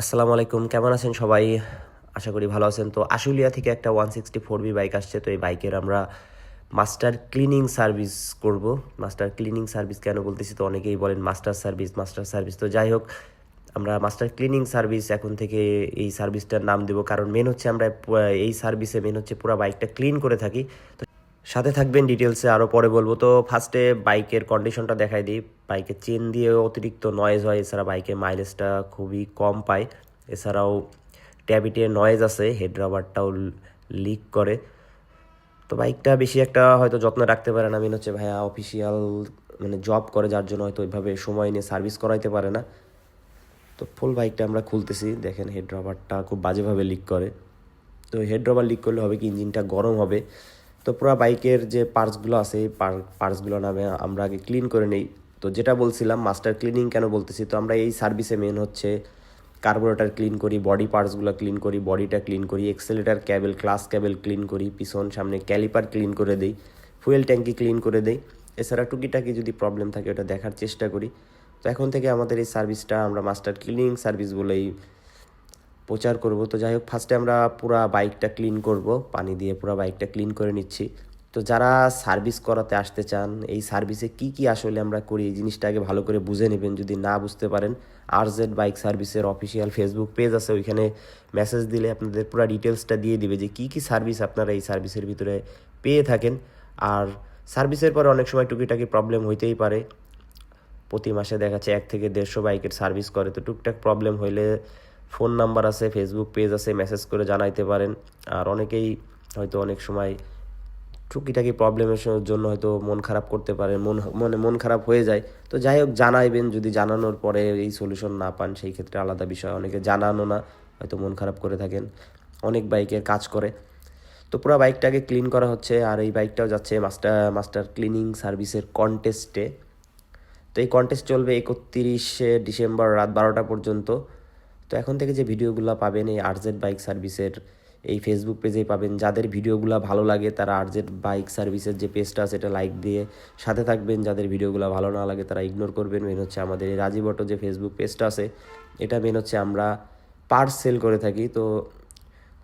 আসসালামু আলাইকুম, কেমন আছেন সবাই? আশা করি ভালো আছেন। তো আশুলিয়া থেকে একটা one sixty four B bike আসছে। তো এই বাইকের আমরা মাস্টার ক্লিনিং সার্ভিস করব। মাস্টার ক্লিনিং সার্ভিস কেন বলতেছি? তো অনেকেই বলেন মাস্টার সার্ভিস মাস্টার সার্ভিস। তো যাই হোক, আমরা মাস্টার ক্লিনিং সার্ভিস এখন থেকে এই সার্ভিসটার নাম দেবো। কারণ মেন হচ্ছে আমরা, এই সার্ভিসে মেন হচ্ছে পুরো বাইকটা ক্লিন করে থাকি। তো সাথে থাকবেন ডিটেলসে আরও পরে বলব। তো ফার্স্টে বাইকের কন্ডিশনটা দেখাই দিই। বাইকের চেন দিয়ে অতিরিক্ত নয়েজ হয়, এছাড়া বাইকের মাইলেজটা খুবই কম পায়। এছাড়াও ট্যাবিটে নয়েজ আছে হেড রাবারটাও লিক করে। তো বাইকটা বেশি একটা হয়তো যত্ন রাখতে পারে না। মেন হচ্ছে ভাইয়া অফিসিয়াল মানে জব করে, যার জন্য হয়তো ওইভাবে সময় নিয়ে সার্ভিস করাইতে পারে না। তো ফুল বাইকটা আমরা খুলতেছি। দেখেন হেড রাবারটা খুব বাজেভাবে লিক করে। তো হেড রাবার লিক করলে হবে কি ইঞ্জিনটা গরম হবে। তো পুরো বাইকের যে পার্টসগুলো আছে, এই পার্টসগুলো নামে আমরা আগে ক্লিন করে নেই। তো যেটা বলছিলাম, মাস্টার ক্লিনিং কেন বলতেছি? তো আমরা এই সার্ভিসে মেন হচ্ছে কার্বোরেটার ক্লিন করি বডি পার্টসগুলো ক্লিন করি বডিটা ক্লিন করি accelerator cable clutch cable clean করি, পিছন সামনে ক্যালিপার ক্লিন করে দেই ফুয়েল ট্যাঙ্কি ক্লিন করে দেই। এছাড়া টুকিটাকি যদি প্রবলেম থাকে, ওটা দেখার চেষ্টা করি। তো এখন থেকে আমাদের এই সার্ভিসটা আমরা মাস্টার ক্লিনিং সার্ভিস বলেই প্রচার করব। তো যাই হোক ফার্স্টে আমরা পুরা বাইকটা ক্লিন করব। পানি দিয়ে পুরা বাইকটা ক্লিন করে নিচ্ছি। তো যারা সার্ভিস করাতে আসতে চান, এই সার্ভিসে কি কি আসলে আমরা করি, এই জিনিসটা আগে ভালো করে বুঝে নেবেন। যদি না বুঝতে পারেন আর জেড বাইক সার্ভিসের অফিসিয়াল ফেসবুক পেজ আছে, ওইখানে মেসেজ দিলে আপনাদের পুরো ডিটেলসটা দিয়ে দিবে যে কি কি সার্ভিস আপনারা এই সার্ভিসের ভিতরে পেয়ে থাকেন। আর সার্ভিসের পরে অনেক সময় টুকিটাকি প্রবলেম হইতেই পারে। প্রতি মাসে দেখা যাচ্ছে এক থেকে দেড়শো বাইকের সার্ভিস করে। তো টুকটাক প্রবলেম হইলে ফোন নাম্বার আছে ফেসবুক পেজ আছে মেসেজ করে জানাইতে পারেন। আর অনেকেই হয়তো অনেক সময় টুকিটাকি প্রবলেমের জন্য হয়তো মন খারাপ করতে পারেন, মন, মনে, মন খারাপ হয়ে যায়। তো যাই হোক, জানাইবেন, যদি জানানোর পরে এই সলিউশন না পান, সেই ক্ষেত্রে আলাদা বিষয়। অনেকে জানানো না, হয়তো মন খারাপ করে থাকেন। অনেক বাইকের কাজ করে। তো পুরো বাইকটাকে ক্লিন করা হচ্ছে, আর এই বাইকটাও যাচ্ছে মাস্টার মাস্টার ক্লিনিং সার্ভিসের কন্টেস্টে তো এই কন্টেস্ট চলবে একত্রিশে ডিসেম্বর রাত বারোটা পর্যন্ত। তো এখন থেকে যে ভিডিওগুলো পাবেন এই আরজেড বাইক সার্ভিসের, এই ফেসবুক পেজেই পাবেন, যাদের ভিডিওগুলো ভালো লাগে তারা আরজেড বাইক সার্ভিসের যে পেজটা আছে এটা লাইক দিয়ে সাথে থাকবেন, যাদের ভিডিওগুলো ভালো না লাগে তারা ইগনোর করবেন। মেন হচ্ছে আমাদের এই রাজীব অটো যে ফেসবুক পেজটা আছে, এটা মেন হচ্ছে আমরা পার্স সেল করে থাকি। তো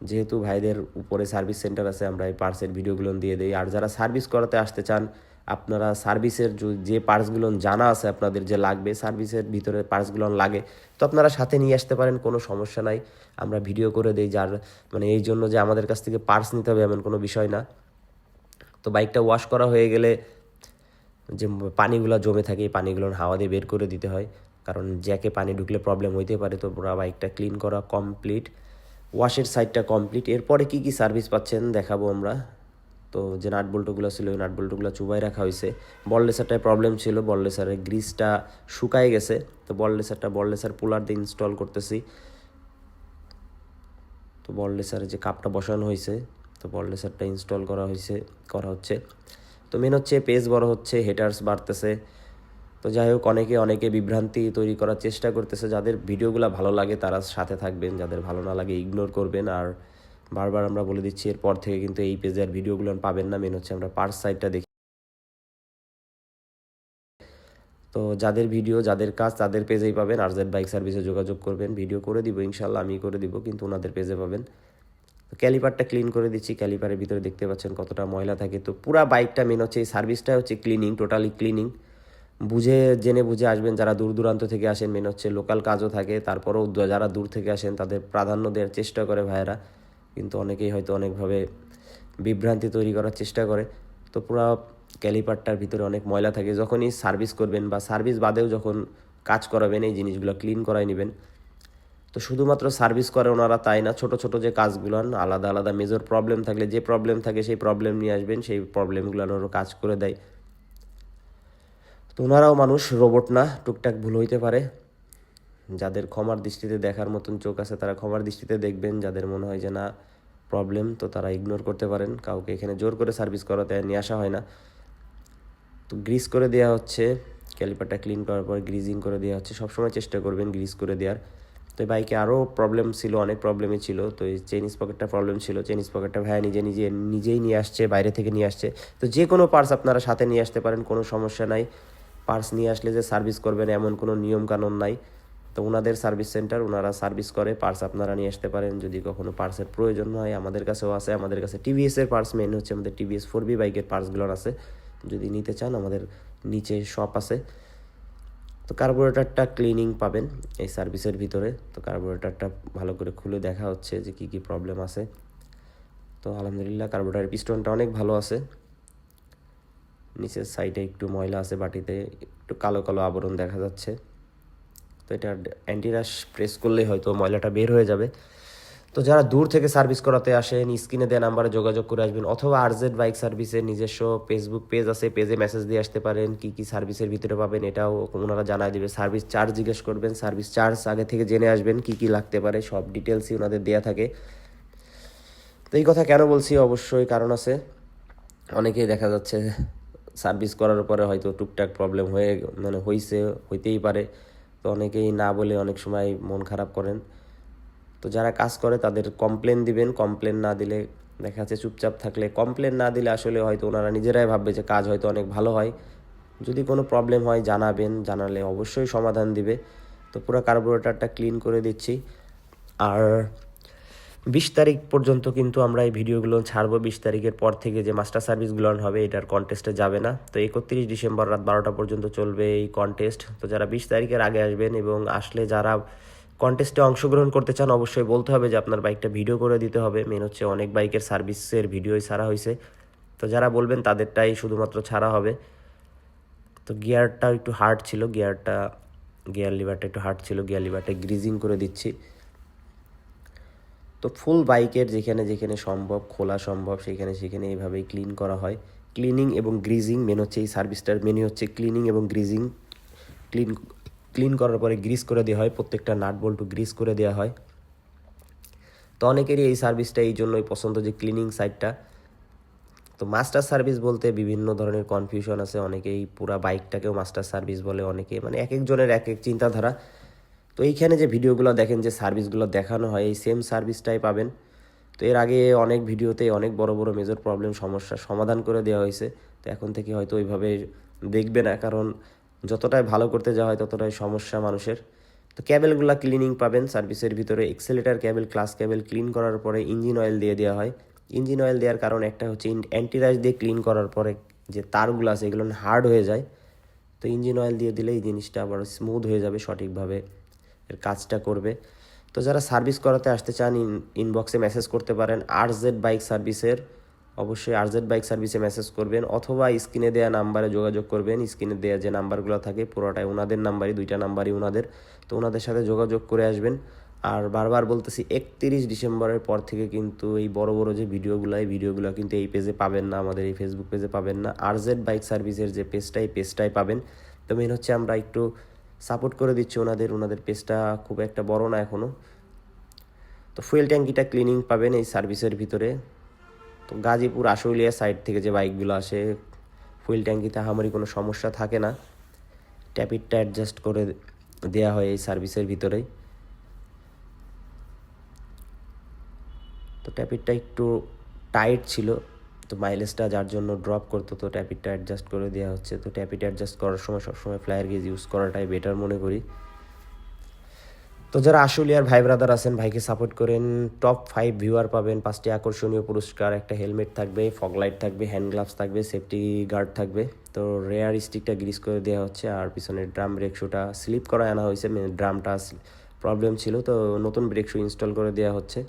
যেহেতু ভাইদের উপরে সার্ভিস সেন্টার আছে, আমরা এই পার্সের ভিডিওগুলো দিয়ে দিই। আর যারা সার্ভিস করাতে আসতে চান আপনারা সার্ভিসের যে- পার্টসগুলো জানা আছে আপনাদের যে লাগবে, সার্ভিসের ভিতরে পার্টসগুলো লাগে, তো আপনারা সাথে নিয়ে আসতে পারেন, কোনো সমস্যা নাই। আমরা ভিডিও করে দিই যার মানে এই জন্য যে আমাদের কাছ থেকে পার্টস নিতে হবে এমন কোনো বিষয় না। তো বাইকটা ওয়াশ করা হয়ে গেলে যে পানিগুলো জমে থাকে, এই পানিগুলো হাওয়া দিয়ে বের করে দিতে হয়। কারণ জ্যাকে পানি ঢুকলে প্রবলেম হইতে পারে, তো পুরো বাইকটা ক্লিন করা কমপ্লিট ওয়াশের সাইডটা কমপ্লিট এরপরে কি কি সার্ভিস পাচ্ছেন দেখাবো আমরা। তো যে নাট বল্টুগুলো ছিল, ওই নাট বল্টুগুলো চুবাই রাখা হয়েছে। বললেসারটায় প্রবলেম ছিল বললেসারের গ্রিসটা শুকায় গেছে। তো বললেসারটা বললেসার পুলার দিয়ে ইনস্টল করতেছি। তো বললেসারে যে কাপটা বসানো হয়েছে, তো বললেসারটা ইনস্টল করা হয়েছে, করা হচ্ছে। তো মেন হচ্ছে পেজ বড় হচ্ছে হেটার্স বাড়তেছে। তো যাই হোক, অনেকে অনেকে বিভ্রান্তি তৈরি করার চেষ্টা করতেছে। যাদের ভিডিওগুলো ভালো লাগে, তারা সাথে থাকবেন। যাদের ভালো না লাগে ইগনোর করবেন। আর বারবার আমরা বলে দিচ্ছি, এরপর থেকে কিন্তু এই পেজে আর ভিডিওগুলো পাবেন না। মেন হচ্ছে আমরা পার্স সাইডটা দেখি। তো যাদের ভিডিও, যাদের কাজ, তাদের পেজেই পাবেন। আর জেড বাইক সার্ভিসে যোগাযোগ করবেন। ভিডিও করে দিব ইনশাল্লাহ আমি করে দিব, কিন্তু ওনাদের পেজে পাবেন। ক্যালিপারটা ক্লিন করে দিচ্ছি। ক্যালিপারের ভিতরে দেখতে পাচ্ছেন কতটা ময়লা থাকে। তো পুরা বাইকটা মেন হচ্ছে এই সার্ভিসটা হচ্ছে ক্লিনিং টোটালি ক্লিনিং বুঝে, জেনে বুঝে আসবেন যারা দূর দূরান্ত থেকে আসেন। মেন হচ্ছে লোকাল কাজও থাকে। তারপরেও যারা দূর থেকে আসেন, তাদের প্রাধান্য দেওয়ার চেষ্টা করে ভাইয়েরা। কিন্তু অনেকেই হয়তো অনেকভাবে বিভ্রান্তি তৈরি করার চেষ্টা করে। তো পুরো ক্যালিপারটার ভিতরে অনেক ময়লা থাকে। যখনই সার্ভিস করবেন বা সার্ভিস বাদেও যখন কাজ করাবেন, এই জিনিসগুলো ক্লিন করাই নেবেন। তো শুধুমাত্র সার্ভিস করে ওনারা তাই না, ছোট ছোট যে কাজগুলো, আলাদা আলাদা মেজর প্রবলেম থাকলে যে প্রবলেম থাকে সেই প্রবলেম নিয়ে আসবেন, সেই প্রবলেমগুলো ওনারা কাজ করে দেয়। তো ওনারাও মানুষ রোবট না, টুকটাক ভুল হইতে পারে। যাদের ক্ষমার দৃষ্টিতে দেখার মতন চোখ আছে, তারা ক্ষমার দৃষ্টিতে দেখবেন। যাদের মনে হয় যে না প্রবলেম তো তারা ইগনোর করতে পারেন। কাউকে এখানে জোর করে সার্ভিস করাতে নিয়ে আসা হয় না। তো গ্রিস করে দেওয়া হচ্ছে ক্যালিপারটা ক্লিন করার পর গ্রিজিং করে দেওয়া হচ্ছে। সবসময় চেষ্টা করবেন গ্রিস করে দেওয়ার তো এই বাইকে আরও প্রবলেম ছিল, অনেক প্রবলেমই ছিল। তো এই চেনিস পকেটটা প্রবলেম ছিল। চেনিস পকেটটা ভাইয়া নিজে নিজে, নিজেই নিয়ে আসছে, বাইরে থেকে নিয়ে আসছে। তো যে কোনো পার্স আপনারা সাথে নিয়ে আসতে পারেন, কোনো সমস্যা নাই। পার্স নিয়ে আসলে যে সার্ভিস করবেন, এমন কোনো নিয়ম কানুন নাই। তো ওনাদের সার্ভিস সেন্টার ওনারা সার্ভিস করে পার্স আপনারা নিয়ে আসতে পারেন। যদি কখনো পার্সের প্রয়োজন হয়, আমাদের কাছেও আছে। আমাদের কাছে টিভিএসের পার্স মেন হচ্ছে আমাদের টিভিএস ফোর বি বাইকের পার্সগুলো আছে। যদি নিতে চান, আমাদের নিচে শপ আছে। তো কার্বোরেটারটা ক্লিনিং পাবেন এই সার্ভিসের ভিতরে। তো কার্বোরেটারটা ভালো করে খুলে দেখা হচ্ছে যে কী কী প্রবলেম আছে। তো আলহামদুলিল্লাহ কার্বোরেটরের পিস্টনটা অনেক ভালো আছে। নিচের সাইডে একটু ময়লা আছে, বাটিতে একটু কালো কালো আবরণ দেখা যাচ্ছে। এটা অ্যান্টিরাশ প্রেস করলেই হয়তো ময়লাটা বের হয়ে যাবে। তো যারা দূর থেকে সার্ভিস করাতে আসেন, স্ক্রিনে দেওয়া নাম্বারে যোগাযোগ করে আসবেন, অথবা আরজেড বাইক সার্ভিসের নিজস্ব ফেসবুক পেজ আছে পেজে মেসেজ দিয়ে আসতে পারেন, কি কি সার্ভিসের ভিতরে পাবেন এটাও ওনারা জানায় দেবে। সার্ভিস চার্জ জিজ্ঞেস করবেন সার্ভিস চার্জ আগে থেকে জেনে আসবেন কি কি লাগতে পারে, সব ডিটেলসই ওনাদের দেয়া থাকে। তো এই কথা কেন বলছি? অবশ্যই কারণ আছে। অনেকেই দেখা যাচ্ছে সার্ভিস করার পরে হয়তো টুকটাক প্রবলেম হয়ে মানে হয়েছে হইতেই পারে। তো অনেকেই না বলে অনেক সময় মন খারাপ করেন। তো যারা কাজ করে তাদের কমপ্লেন দিবেন কমপ্লেন না দিলে দেখা যাচ্ছে চুপচাপ থাকলে কমপ্লেন না দিলে আসলে হয়তো ওনারা নিজেরাই ভাববে যে কাজ হয়তো অনেক ভালো হয়। যদি কোনো প্রবলেম হয় জানাবেন, জানালে অবশ্যই সমাধান দিবে। তো পুরো কার্বোরেটারটা ক্লিন করে দিচ্ছি। আর বিশ তারিখ পর্যন্ত কিন্তু আমরা এই ভিডিওগুলো ছাড়বো। বিশ তারিখের পর থেকে যে মাস্টার সার্ভিসগুলো হবে, এটার কন্টেস্টে যাবে না। তো একত্রিশ ডিসেম্বর রাত বারোটা পর্যন্ত চলবে এই কন্টেস্ট তো যারা বিশ তারিখের আগে আসবেন এবং আসলে যারা কন্টেস্টে অংশগ্রহণ করতে চান, অবশ্যই বলতে হবে যে আপনার বাইকটা ভিডিও করে দিতে হবে। মেন হচ্ছে অনেক বাইকের সার্ভিসের ভিডিওই ছাড়া হয়েছে তো যারা বলবেন তাদেরটাই শুধুমাত্র ছাড়া হবে। তো গিয়ারটাও একটু হার্ড ছিল গিয়ারটা গিয়ার লিভারটা একটু হার্ড ছিল গিয়ার লিভারটা গ্রিজিং করে দিচ্ছি। তো ফুল বাইকের যেখানে যেখানে সম্ভব, খোলা সম্ভব, সেখানে সেখানে এইভাবেই ক্লিন করা হয়। ক্লিনিং এবং গ্রিজিং মেন হচ্ছে এই সার্ভিসটার মেনু হচ্ছে ক্লিনিং এবং গ্রিজিং ক্লিন ক্লিন করার পরে গ্রিস করে দেওয়া হয়, প্রত্যেকটা নাট বল্টু গ্রিস করে দেওয়া হয়। তো অনেকেরই এই সার্ভিসটা এই জন্যই পছন্দ যে ক্লিনিং সাইডটা তো মাস্টার সার্ভিস বলতে বিভিন্ন ধরনের কনফিউশন আছে, অনেকেই পুরা বাইকটাকেও মাস্টার সার্ভিস বলে, অনেকে মানে এক একজনের এক এক চিন্তাধারা। তো এইখানে যে ভিডিওগুলো দেখেন, যে সার্ভিসগুলো দেখানো হয়, এই সেম সার্ভিসটাই পাবেন। তো এর আগে অনেক ভিডিওতে অনেক বড় বড় মেজর প্রবলেম সমস্যার সমাধান করে দেওয়া হয়েছে। তো এখন থেকে হয়তো ওইভাবে দেখবে না, কারণ যতটাই ভালো করতে যাওয়া হয়, ততটাই সমস্যা মানুষের। তো ক্যাবেলগুলো ক্লিনিং পাবেন সার্ভিসের ভিতরে। Accelerator cable clutch cable clean করার পরে ইঞ্জিন অয়েল দিয়ে দেওয়া হয়। ইঞ্জিন অয়েল দেওয়ার কারণ একটা হচ্ছে অ্যান্টিরাইজ দিয়ে ক্লিন করার পরে যে তারগুলো আছে, এগুলো হার্ড হয়ে যায়। তো ইঞ্জিন অয়েল দিয়ে দিলে এই জিনিসটা আবার স্মুথ হয়ে যাবে সঠিকভাবে। এর কাজটা করবে। তো যারা সার্ভিস করাতে আসতে চান ইন ইনবক্সে মেসেজ করতে পারেন। আর জেড বাইক সার্ভিসের অবশ্যই আর জেড বাইক সার্ভিসে মেসেজ করবেন, অথবা স্ক্রিনে দেওয়া নাম্বারে যোগাযোগ করবেন। স্ক্রিনে দেওয়া যে নাম্বারগুলো থাকে, পুরোটাই ওনাদের নাম্বারই দুইটা নাম্বারই ওনাদের। তো ওনাদের সাথে যোগাযোগ করে আসবেন। আর বারবার বলতেছি, একত্রিশ ডিসেম্বরের পর থেকে কিন্তু এই বড় বড় যে ভিডিওগুলো এই ভিডিওগুলো কিন্তু এই পেজে পাবেন না, আমাদের এই ফেসবুক পেজে পাবেন না। আর জেড বাইক সার্ভিসের যে পেজটা এই পেজটাই পাবেন। তো মেন হচ্ছে আমরা একটু সাপোর্ট করে দিচ্ছি ওনাদের ওনাদের পেজটা খুব একটা বড় না এখনও তো ফুয়েল ট্যাঙ্কিটা ক্লিনিং পাবেন এই সার্ভিসের ভিতরে। তো গাজীপুর, আশুলিয়া সাইড থেকে যে বাইকগুলো আসে, ফুয়েল ট্যাঙ্কিতে আমারই কোনো সমস্যা থাকে না। ট্যাপিটটা অ্যাডজাস্ট করে দেওয়া হয় এই সার্ভিসের ভিতরেই তো ট্যাপিটটা একটু টাইট ছিল। তো মাইলেজটা যার জন্য ড্রপ করতো, তো ট্যাপিটটা অ্যাডজাস্ট করে দেওয়া হচ্ছে। তো ট্যাপিট অ্যাডজাস্ট করার সময় সবসময় ফ্লায়ার গেজ ইউজ করাটাই বেটার মনে করি। তো যারা আশুলিয়ার ভাই ব্রাদার আছেন, ভাইকে সাপোর্ট করেন টপ ফাইভ ভিউয়ার পাবেন। পাঁচটি আকর্ষণীয় পুরস্কার, একটা হেলমেট থাকবে ফগ লাইট থাকবে হ্যান্ড গ্লাভস থাকবে সেফটি গার্ড থাকবে। তো রেয়ার স্টিকটা গ্রিস করে দেওয়া হচ্ছে আর পিছনের ড্রাম ব্রেক শুটা স্লিপ করা আনা হয়েছে ড্রামটা প্রবলেম ছিল। তো নতুন ব্রেক শু ইনস্টল করে দেওয়া হচ্ছে।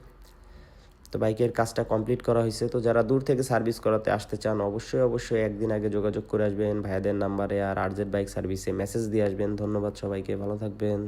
তো বাইকের কাজটা কমপ্লিট করা হয়েছে। তো যারা দূর থেকে সার্ভিস করাতে আসতে চান, অবশ্যই অবশ্যই একদিন আগে যোগাযোগ করে আসবেন। ভাইয়াদের নাম্বারে আর আরজেড বাইক সার্ভিসে মেসেজ দিয়ে আসবেন। ধন্যবাদ সবাইকে। ভালো থাকবেন।